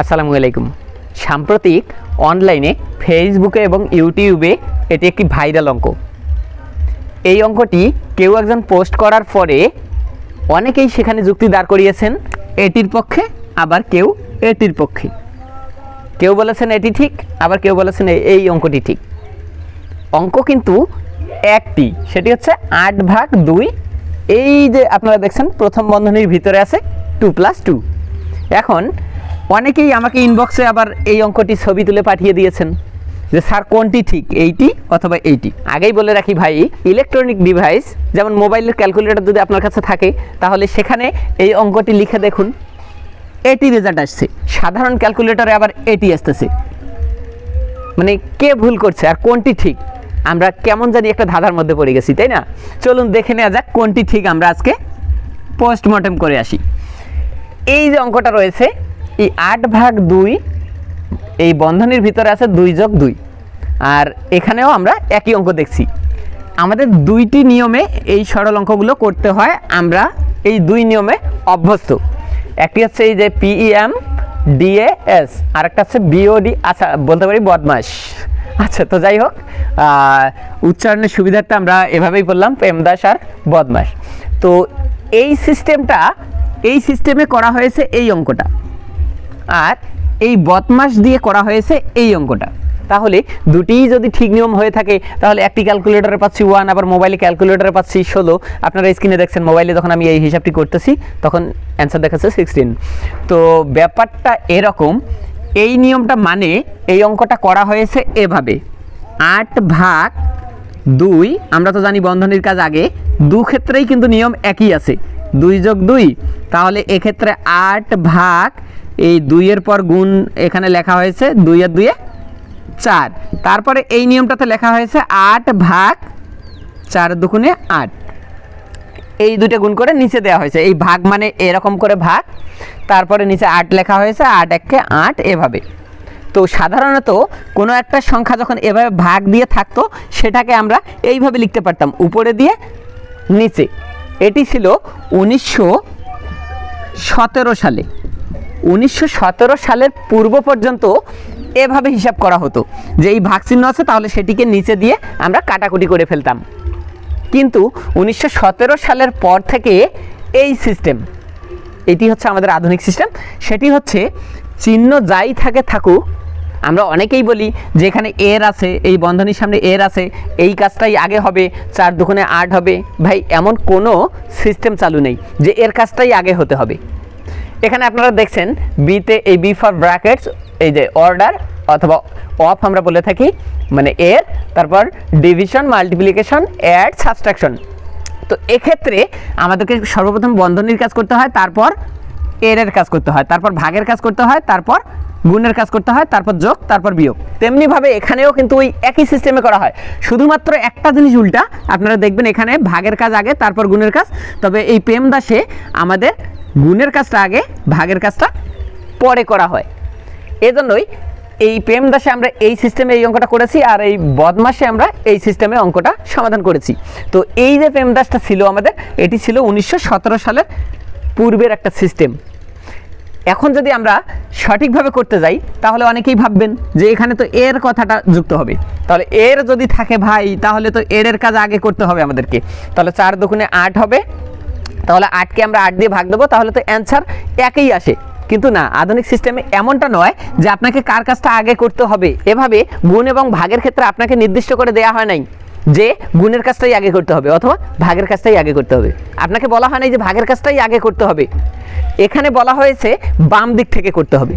আসসালামু আলাইকুম। সাম্প্রতিক অনলাইনে ফেসবুকে এবং ইউটিউবে এটি একটি ভাইরাল অঙ্ক। এই অঙ্কটি কেউ একজন পোস্ট করার পরে অনেকেই সেখানে যুক্তি দাঁড় করিয়েছেন, এটির পক্ষে, আবার কেউ এটির পক্ষে। কেউ বলেছেন এটি ঠিক, আবার কেউ বলেছেন এই- অঙ্কটি ঠিক। অঙ্ক কিন্তু একটি, সেটি হচ্ছে আট ভাগ দুই। এই যে আপনারা দেখছেন, প্রথম বন্ধনীর ভিতরে আছে টু প্লাস টু এখন অনেকেই আমাকে ইনবক্সে আবার এই অঙ্কটি ছবি তুলে পাঠিয়ে দিয়েছেন যে, স্যার, কোনটি ঠিক, এইটি অথবা এইটি? আগেই বলে রাখি ভাই ইলেকট্রনিক ডিভাইস যেমন মোবাইলের ক্যালকুলেটর যদি আপনার কাছে থাকে, তাহলে সেখানে এই অঙ্কটি লিখে দেখুন। এটি রেজাল্ট আসছে। সাধারণ ক্যালকুলেটরে আবার এটি আসতেছে। মানে কে ভুল করছে আর কোনটি ঠিক? আমরা কেমন জানি একটা ধাঁধার মধ্যে পড়ে গেছি, তাই না? চলুন দেখে নেওয়া যাক কোনটি ঠিক, আমরা আজকে পোস্টমর্টেম করে আসি। এই যে অঙ্কটা রয়েছে এই আট ভাগ দুই, এই বন্ধনীর ভিতরে আছে দুই যোগ দুই। আর এখানেও আমরা একই অঙ্ক দেখছি। আমাদের দুইটি নিয়মে এই সরল অঙ্কগুলো করতে হয়, আমরা এই দুই নিয়মে অভ্যস্ত। একটি হচ্ছে এই যে পিইএম ডিএএস আর একটা হচ্ছে বিওডি আচ্ছা বলতে পারি বদমাস আচ্ছা তো যাই হোক উচ্চারণের সুবিধাটা আমরা এভাবেই বললাম, প্রেমদাস আর বদমাস তো এই সিস্টেমটা এই সিস্টেমে করা হয়েছে এই অঙ্কটা। আর এই বদমাস দিয়ে করা হয়েছে এই অঙ্কটা। তাহলে দুটিই যদি ঠিক নিয়ম হয়ে থাকে, তাহলে একটি ক্যালকুলেটরে পাচ্ছি ওয়ান আবার মোবাইলে ক্যালকুলেটরে পাচ্ছি ষোলো। আপনারা স্ক্রিনে দেখছেন মোবাইলে যখন আমি এই হিসাবটি করতেছি, তখন অ্যান্সার দেখাচ্ছে সিক্সটিন তো ব্যাপারটা এরকম, এই নিয়মটা মানে এই অঙ্কটা করা হয়েছে এভাবে। আট ভাগ দুই, আমরা তো জানি বন্ধনীর কাজ আগে দু ক্ষেত্রেই কিন্তু নিয়ম একই আছে। দুই যোগ দুই, তাহলে এক্ষেত্রে আট ভাগ, এই দুইয়ের পর গুণ এখানে লেখা হয়েছে দুই আর দুইয়ে চার। তারপরে এই নিয়মটাতে লেখা হয়েছে আট ভাগ চার দুগুণে আট। এই দুটো গুণ করে নিচে দেওয়া হয়েছে। এই ভাগ মানে এরকম করে ভাগ, তারপরে নিচে আট লেখা হয়েছে, আট এককে আট এভাবে। তো সাধারণত কোনো একটা সংখ্যা যখন এভাবে ভাগ দিয়ে থাকতো, সেটাকে আমরা এইভাবে লিখতে পারতাম, উপরে দিয়ে নিচে। এটি ছিল উনিশশো সতেরো সালে। উনিশশো সতেরো সালের পূর্ব পর্যন্ত এভাবে হিসাব করা হতো যে এই ভাগ চিহ্ন আছে, তাহলে সেটিকে নিচে দিয়ে আমরা কাটাকুটি করে ফেলতাম। কিন্তু উনিশশো সতেরো সালের পর থেকে এই সিস্টেম, এটি হচ্ছে আমাদের আধুনিক সিস্টেম, সেটি হচ্ছে চিহ্ন যাই থাকে থাকুক আমরা অনেকেই বলি যে এখানে এর আছে, এই বন্ধনীর সামনে এর আছে, এই কাজটাই আগে হবে, চার দুগুণে আট হবে। ভাই, এমন কোনো সিস্টেম চালু নেই যে এর কাজটাই আগে হতে হবে। এখানে আপনারা দেখছেন বিতে এই বি ফর ব্র্যাকেটস এই যে অর্ডার অথবা অফ আমরা বলে থাকি মানে এর, তারপর ডিভিশন মাল্টিপ্লিকেশন অ্যাড সাবস্ট্রাকশন তো এক্ষেত্রে আমাদেরকে সর্বপ্রথম বন্ধনীর কাজ করতে হয়, তারপর এর এর কাজ করতে হয়, তারপর ভাগের কাজ করতে হয়, তারপর গুণের কাজ করতে হয়, তারপর যোগ, তারপর বিয়োগ। তেমনিভাবে এখানেও কিন্তু ওই একই সিস্টেমে করা হয়। শুধুমাত্র একটা জিনিস উল্টা, আপনারা দেখবেন এখানে ভাগের কাজ আগে, তারপর গুণের কাজ। তবে এই প্রেম দাসে আমাদের গুণের কাজটা আগে, ভাগের কাজটা পরে করা হয়। এজন্যই এই প্রেম দাসে আমরা এই সিস্টেমে এই অঙ্কটা করেছি, আর এই বদমাসে আমরা এই সিস্টেমে অঙ্কটা সমাধান করেছি। তো এই যে প্রেম দাসটা ছিল আমাদের, এটি ছিল উনিশশো সতেরো সালের পূর্বের একটা সিস্টেম এখন যদি আমরা সঠিকভাবে করতে যাই, তাহলে অনেকেই ভাববেন যে এখানে তো এর কথাটা যুক্ত হবে। তাহলে এর যদি থাকে ভাই, তাহলে তো এর এর কাজ আগে করতে হবে আমাদেরকে। তাহলে চার দুগুণে আট হবে। তাহলে আটকে আমরা আট দিয়ে ভাগ দেবো, তাহলে তো অ্যান্সার একই আসে। কিন্তু না, আধুনিক সিস্টেমে এমনটা নয় যে আপনাকে কার কাজটা আগে করতে হবে। এভাবে গুণ এবং ভাগের ক্ষেত্রে আপনাকে নির্দিষ্ট করে দেয়া হয় নাই যে গুণের কাজটাই আগে করতে হবে অথবা ভাগের কাজটাই আগে করতে হবে। আপনাকে বলা হয় নাই যে ভাগের কাজটাই আগে করতে হবে। এখানে বলা হয়েছে বাম দিক থেকে করতে হবে।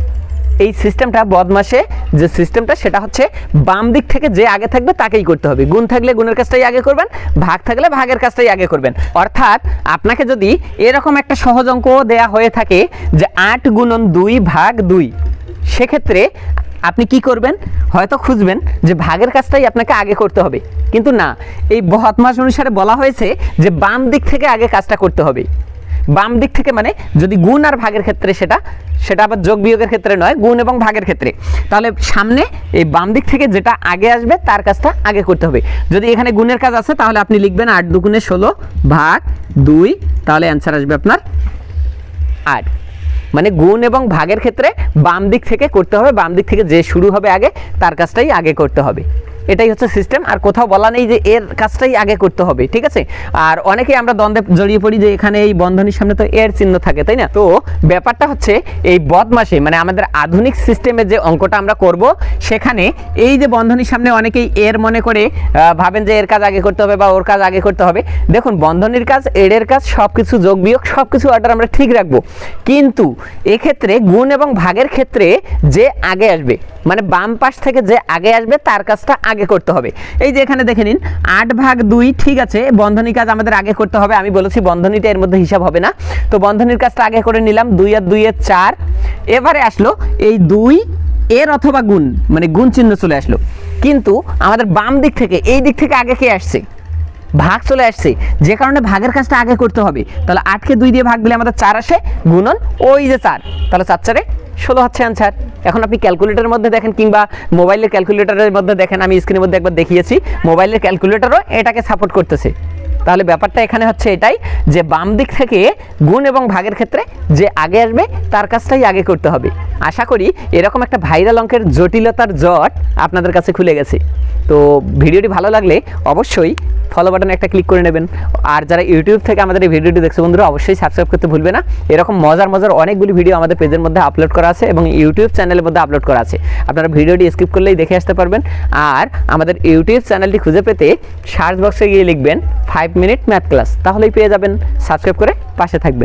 এই সিস্টেমটা বদমাসে যে সিস্টেমটা, সেটা হচ্ছে বাম দিক থেকে যে আগে থাকবে তাকেই করতে হবে। গুণ থাকলে গুণের কাজটাই আগে করবেন, ভাগ থাকলে ভাগের কাজটাই আগে করবেন। অর্থাৎ আপনাকে যদি এরকম একটা সহজ অঙ্ক দেয়া হয়ে থাকে যে আট গুণন দুই ভাগ দুই, সেক্ষেত্রে আপনি কি করবেন? হয়তো খুঁজবেন যে ভাগের কাজটাই আপনাকে আগে করতে হবে। কিন্তু না, এই বদমাস অনুসারে বলা হয়েছে যে বাম দিক থেকে আগে কাজটা করতে হবে। বাম দিক থেকে মানে যদি গুণ আর ভাগের ক্ষেত্রে সেটা সেটা আবার যোগ বিয়োগের ক্ষেত্রে নয়, গুণ এবং ভাগের ক্ষেত্রে। তাহলে সামনে এই বাম দিক থেকে যেটা আগে আসবে, তার কাজটা আগে করতে হবে। যদি এখানে গুণের কাজ আছে, তাহলে আপনি লিখবেন আট দুগুণে ষোলো ভাগ দুই, তাহলে অ্যান্সার আসবে আপনার আট। মানে গুণ এবং ভাগের ক্ষেত্রে বাম দিক থেকে করতে হবে, বাম দিক থেকে যে শুরু হবে আগে, তার কাজটাই আগে করতে হবে। এটাই হচ্ছে সিস্টেম আর কোথাও বলা নেই যে এর কাজটাই আগে করতে হবে, ঠিক আছে? আর অনেকেই আমরা দ্বন্দ্বে জড়িয়ে পড়ি যে এখানে এই বন্ধনীর সামনে তো এর চিহ্ন থাকে, তাই না? তো ব্যাপারটা হচ্ছে এই বদমাসে মানে আমাদের আধুনিক সিস্টেমে যে অঙ্কটা আমরা করব, সেখানে এই যে বন্ধনীর সামনে অনেকেই এর মনে করে ভাবেন যে এর কাজ আগে করতে হবে বা ওর কাজ আগে করতে হবে। দেখুন, বন্ধনীর কাজ এর কাজ সব কিছু যোগ বিয়োগ সব কিছু অর্ডার আমরা ঠিক রাখব। কিন্তু এক্ষেত্রে গুণ এবং ভাগের ক্ষেত্রে যে আগে আসবে মানে বাম পাশ থেকে যে আগে আসবে, তার কাজটা আগে করতে হবে। এই যে এখানে দেখে নিন, আট ভাগ দুই, ঠিক আছে বন্ধনী কাজ আমাদের আগে করতে হবে। আমি বলেছি বন্ধনীটা এর মধ্যে হিসাব হবে না। তো বন্ধনীর কাজটা আগে করে নিলাম, দুই আর দুই এর চার। এবারে আসলো এই দুই এর অথবা গুণ মানে গুণ চিহ্ন চলে আসলো। কিন্তু আমাদের বাম দিক থেকে, এই দিক থেকে আগে কে আসছে? ভাগ চলে আসছে। যে কারণে ভাগের কাজটা আগে করতে হবে। তাহলে আটকে দুই দিয়ে ভাগ দিলে আমাদের চার আসে, গুণন ওই যে চার। তাহলে চার চারে ষোলো হচ্ছে অ্যান্সার এখন আপনি ক্যালকুলেটারের মধ্যে দেখেন কিংবা মোবাইলের ক্যালকুলেটারের মধ্যে দেখেন, আমি স্ক্রিনের মধ্যে একবার দেখিয়েছি মোবাইলের ক্যালকুলেটারও এটাকে সাপোর্ট করতেছে। তাহলে ব্যাপারটা এখানে হচ্ছে এটাই যে বাম দিক থেকে গুণ এবং ভাগের ক্ষেত্রে যে আগে আসবে, তার কাজটাই আগে করতে হবে। আশা করি এরকম একটা ভাইরাল অঙ্কের জটিলতার জট আপনাদের কাছে খুলে গেছে। তো ভিডিওটি ভালো লাগলে অবশ্যই ফলো বাটনে একটা ক্লিক করে নেবেন। আর যারা ইউটিউব থেকে আমাদের এই ভিডিওটি দেখছে বন্ধুরা, অবশ্যই সাবস্ক্রাইব করতে ভুলবে না। এরকম মজার মজার অনেকগুলি ভিডিও আমাদের পেজের মধ্যে আপলোড করা আছে এবং ইউটিউব চ্যানেলের মধ্যে আপলোড করা আছে। আপনারা ভিডিওটি স্কিপ করলেই দেখে আসতে পারবেন। আর আমাদের ইউটিউব চ্যানেলটি খুঁজে পেতে সার্চ বক্সে গিয়ে লিখবেন ফাইভ মিনিট ম্যাথ ক্লাস তাহলেই পেয়ে যাবেন। সাবস্ক্রাইব করে পাশে থাকবেন।